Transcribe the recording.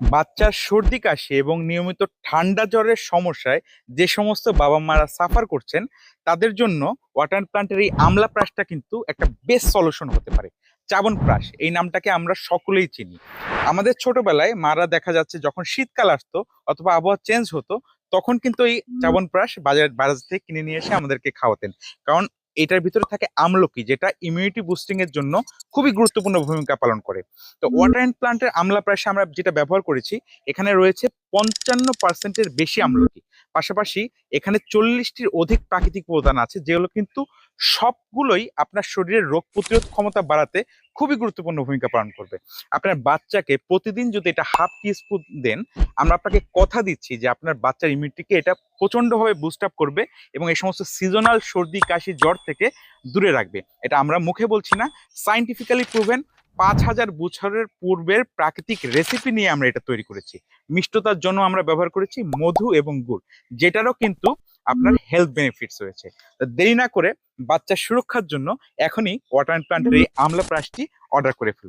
বাচ্চার সর্দি কাশি এবং নিয়মিত ঠান্ডা জ্বরের সমস্যায় যে সমস্ত বাবা মারা সাফার করছেন তাদের জন্য ওয়াটার প্লান্টের এই আমলা প্রাশটা কিন্তু একটা বেস্ট সলিউশন হতে পারে। চাবন প্রাশ এই নামটাকে আমরা সকলেই চিনি। আমাদের ছোটবেলায় মারা দেখা যাচ্ছে যখন শীতকাল আসতো অথবা আবহাওয়া চেঞ্জ হতো তখন কিন্তু এই চাবন প্রাশ বাজার বাজার থেকে কিনে নিয়ে এসে আমাদেরকে খাওয়াতেন। কারণ এটার ভিতরে থাকে আমলকি যেটা ইমিউনিটি বুস্টিং এর জন্য খুবই গুরুত্বপূর্ণ ভূমিকা পালন করে। তো। ওয়াটার অ্যান্ড প্লান্টের আমলা প্রায় আমরা যেটা ব্যবহার করেছি এখানে রয়েছে পঞ্চান্ন পার্সেন্টের বেশি আমলকি। পাশাপাশি এখানে চল্লিশটির অধিক প্রাকৃতিক উপাদান আছে, যেগুলো কিন্তু সবগুলোই আপনার শরীরের রোগ প্রতিরোধ ক্ষমতা বাড়াতে খুবই গুরুত্বপূর্ণ ভূমিকা পালন করবে। আপনার বাচ্চাকে প্রতিদিন যদি এটা হাফ টি স্পুন দেন, আমরা আপনাকে কথা দিচ্ছি যে আপনার বাচ্চার ইমিউনিটিকে এটা প্রচন্ডভাবে বুস্ট আপ করবে এবং এই সমস্ত সিজনাল সর্দি, কাশি, জ্বর থেকে দূরে রাখবে। এটা আমরা মুখে বলছি না সাইন্টিফিক্যালি প্রুভেন পাঁচ হাজার বছরের পূর্বের প্রাকৃতিক রেসিপি নিয়ে আমরা এটা তৈরি করেছি। মিষ্টতার জন্য আমরা ব্যবহার করেছি মধু এবং গুড় যেটারও কিন্তু আপনার হেলথ বেনিফিটস রয়েছে। দেরি না করে বাচ্চার সুরক্ষার জন্য এখনই ওয়াটার প্লান্টের এই আমলা প্রাসটি অর্ডার করে ফেলুন।